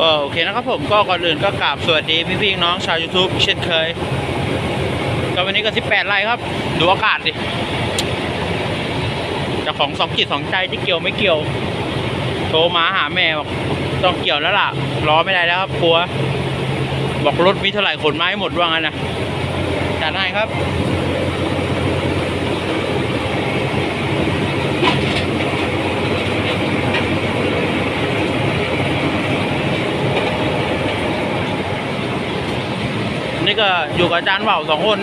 ก็โอเคนะครับผมก็ก่อนอื่นก็กราบสวัสดีพี่พี่น้องชาว YouTube เช่นเคยก็วันนี้ก็ 18 ไร่ครับ ดูอากาศดิจ้าของสองจิตสองใจที่เกี่ยวไม่เกี่ยว โทรมาหาแม่บอกต้องเกี่ยวแล้วล่ะรอไม่ได้แล้วครับกลัว บอกรถมีเท่าไหร่ขนไมาให้หมดว่างั้นนะจัดให้ครับ นี่ก็อยู่กับอาจารย์เบาสองคน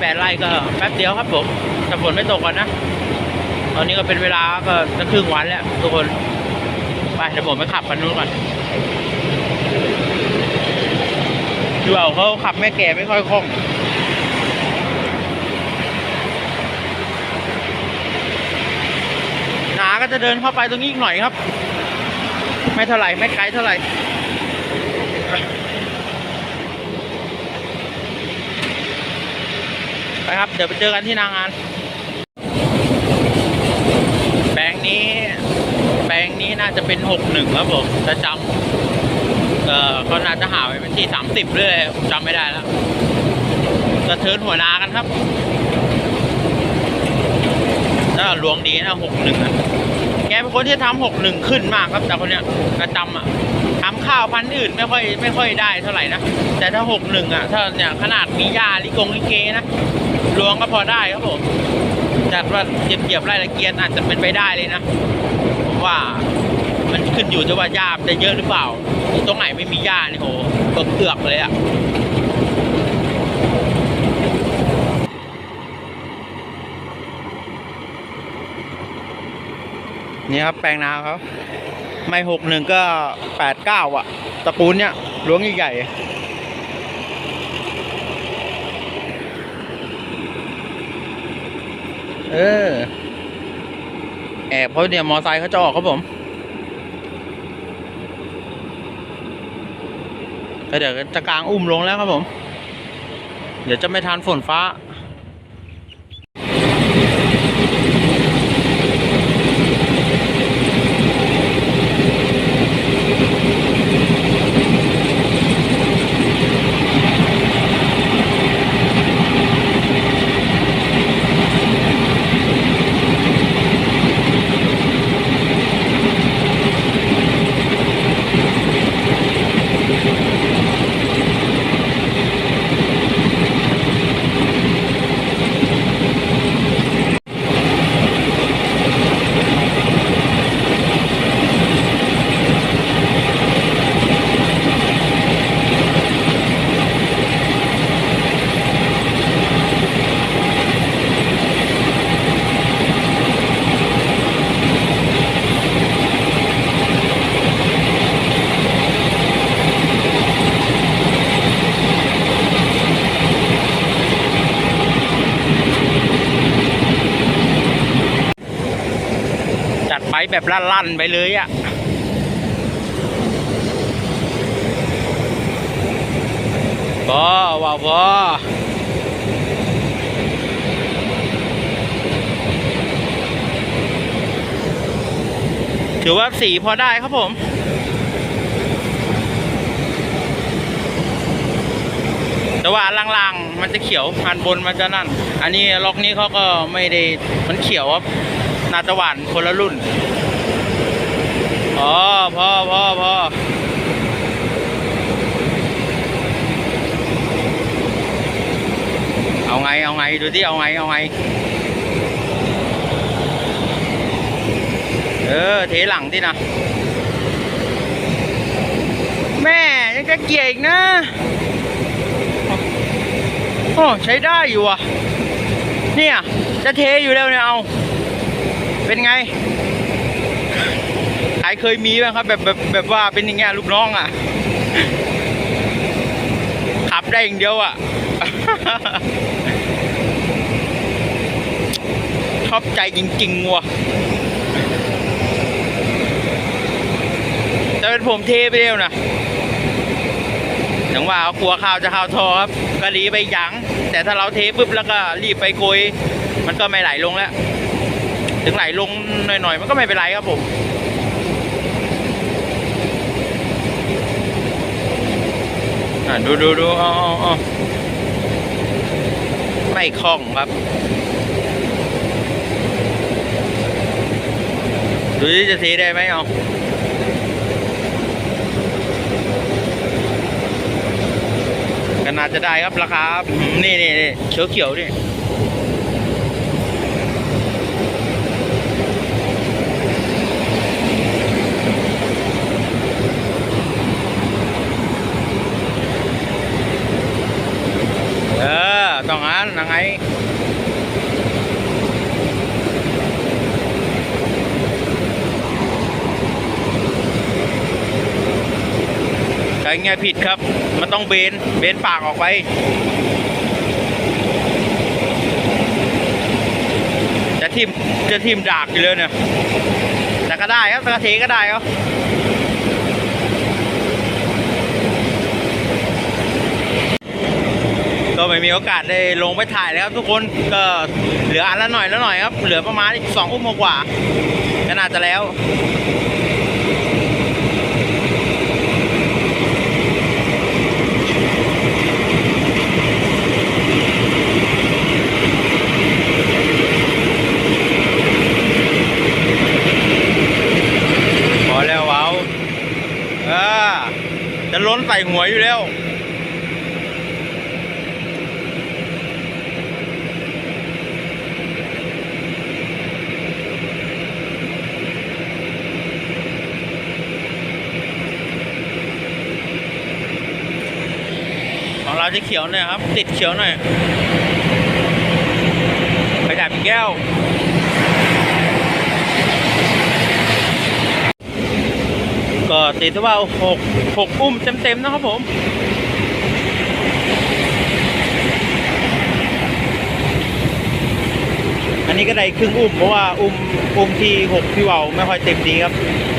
แปดไร่ก็แป๊บเดียวครับผมถ้าฝนไม่ตกก่อนนะ ตอนนี้ก็เป็นเวลาก็จะครึ่งวันแล้วทุกคน ไปเดี๋ยวผมไปขับกันนู้นก่อนดูเอาเขาขับแม่แก่ไม่ค่อยคล่องหนาก็จะเดินเข้าไปตรงนี้อีกหน่อยครับ ไม่เท่าไหร่ไม่ไกลเท่าไหร่ ไปครับ เดี๋ยวไปเจอกันที่นางาน แปลงนี้ แปลงนี้น่าจะเป็นหกหนึ่งครับผมจะจำเออเขาน่าจะหาไว้เป็นที่สามสิบเลยผมจำไม่ได้แล้วกระเทินหัวนากันครับถ้าหลวงดีนะหกหนึ่งอะแกเป็นคนที่ทำหกหนึ่งขึ้นมากครับ แต่คนเนี้ยประจำอะทำข้าวพันธุ์อื่นไม่ค่อยไม่ค่อยได้เท่าไหร่นะ แต่ถ้าหกหนึ่งอะถ้าเนี่ยขนาดมียาลิกงลิเกนะ ลวงก็พอได้ครับผมจัดว่าเหยียบไร่ละเกียนอาจจะเป็นไปได้เลยนะผมว่ามันขึ้นอยู่ที่ว่าหญ้าจะเยอะหรือเปล่า ตรงไหนไม่มีหญ้านี่โหเปลือกเลยอะนี่ครับแปลงนาเขาไม่หกหนึ่งก็แปดเก้าอะ ตะปูนเนี่ยล้วงใหญ่ๆ เออ แอบเพราะเนี่ยมอไซค์เขาจะออกครับผมก็เดี๋ยวจะกลางอุ้มลงแล้วครับผม เดี๋ยวจะไม่ทานฝนฟ้า ไปแบบลั่นๆไปเลยอะ่ะพอว้าวพอถือว่าสีพอได้ครับผมแต่ว่าอันล่างๆมันจะเขียวอันบนมันจะนั่น อันนี้ล็อกนี้เขาก็ไม่ได้มันเขียวครับ นาจะวานคนละรุ่น อ๋อพ่อพอพอเอาไง เอาไง ดูที่เอาไง เอาไง เออ เทหลังที่นะ แม่ยังจะเกี่ยอีกนะโอ้ใช้ได้อยู่อะ เนี่ย จะเทอยู่แล้วเนี่ย เอา เป็นไงใครเคยมีบ้างครับ แบบแบบแบบว่าเป็นอย่างเงี้ยลูกน้องอะ ขับได้อย่างเดียวอะ ชอบใจจริงๆว่ะแต่เป็นผมเทไปเดียวนะอย่างว่าเขากลัวข้าวจะข้าวทอครับก็รีไปหยัง แต่ถ้าเราเทปุ๊บแล้วก็รีบไปโกยมันก็ไม่ไหลลงแล้ว ถึงไหลลงหน่อยๆ มันก็ไม่เป็นไรครับผมดูดูดูอ๋อไม่คล่องครับ ดูจะสีได้ไหมเอาขนาดจะได้ครับราคา นี่นี่เขียวเขียวนี่ ต้องงั้นยังไงใช้ไงผิดครับ มันต้องเบน เบนปากออกไปจะทิมจะทิมดากอยู่เลยเนี่ยแต่ก็ได้ครับกระเทก็ได้ครับ ก็ไม่มีโอกาสได้ลงไปถ่ายเลยครับ ทุกคนก็เหลืออันละหน่อยละหน่อยครับ เหลือประมาณอีกสองอุ้มกว่าก็น่าจะแล้วพอแล้วเว้าจะล้นใส่หัวอยู่แล้ว ของเรา จะเขียวหน่อยครับ ติดเขียวหน่อยไปดับแก้วก็ติดว่าหกหกอุ้มเต็มๆนะครับผมอันนี้ก็ได้ครึ่งอุ้มเพราะว่าอุ้มอุ้มที่หกพี่เวาไม่ค่อยเต็มดีครับ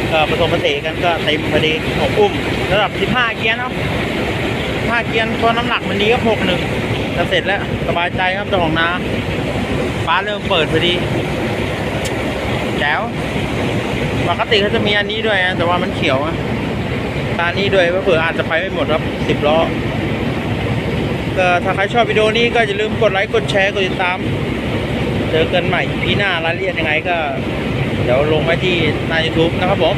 เออผสมผสานกันก็เต็มพอดีหกอุ้มระดับสิบห้าเกียร์เนาะ ห้าเกียร์ตัวน้ำหนักมันดีก็หกหนึ่งจะเสร็จแล้วสบายใจครับเจ้าของนาฟ้าเริ่มเปิดพอดีแจ๋วปกติเขาจะมีอันนี้ด้วยนะแต่ว่ามันเขียวอะตานี้ด้วยเผื่ออาจจะไปไม่หมดครับสิบล้อก็ถ้าใครชอบวิดีโอนี้ก็อย่าลืมกดไลค์กดแชร์กดติดตาม เจอกันใหม่พี่หน้ารายละเอียดยังไงก็ เดี๋ยวลงไว้ที่ใน YouTube นะครับผม